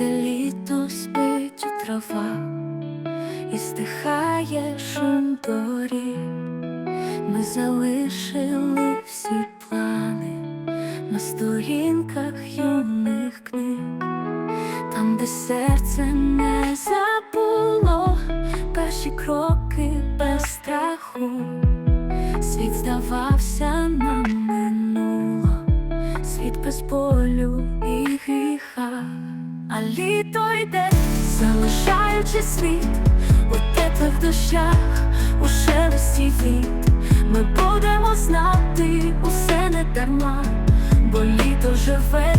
де літо спить у трава і стихає шум доріг, ми залишили всі плани на сторінках юних книг, там, де серце не забуло перші кроки без страху, світ здавався нам минуло, світ без болю і гріха, а літо йде, залишаючи світ у теплих дощах, у шелесті віт. Ми будемо знати усе не дарма, бо літо живе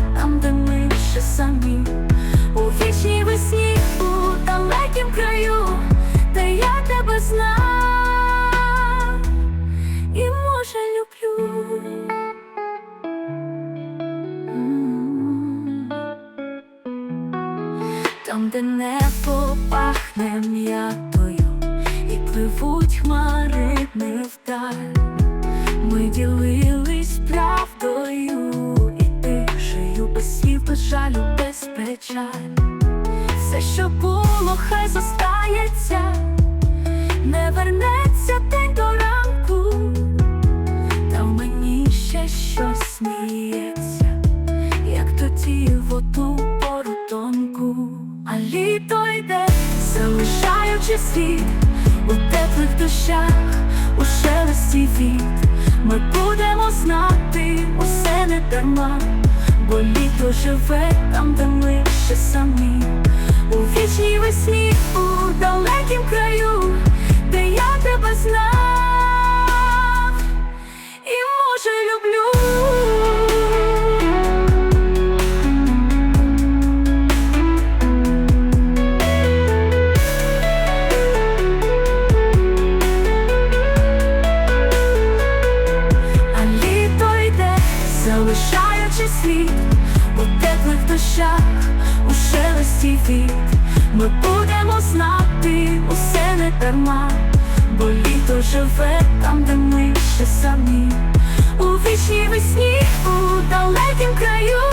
Там, де небо пахне м'ятою і пливуть хмари невдаль, ми ділились правдою і тишею без слів, без жалю, без печаль. Все, що було, хай зостається, не вернеться а літо йде, залишаючи світ у теплих дощах, у шелесті віт. Ми будемо знати усе не дарма, бо літо живе там, де ми ще самі, у вічній весні, залишаючи світ у теплих дощах, у шелесті віт. Ми будемо знати усе не дарма, бо літо живе там, де ми ще самі. У вічній весні, у далекім краю,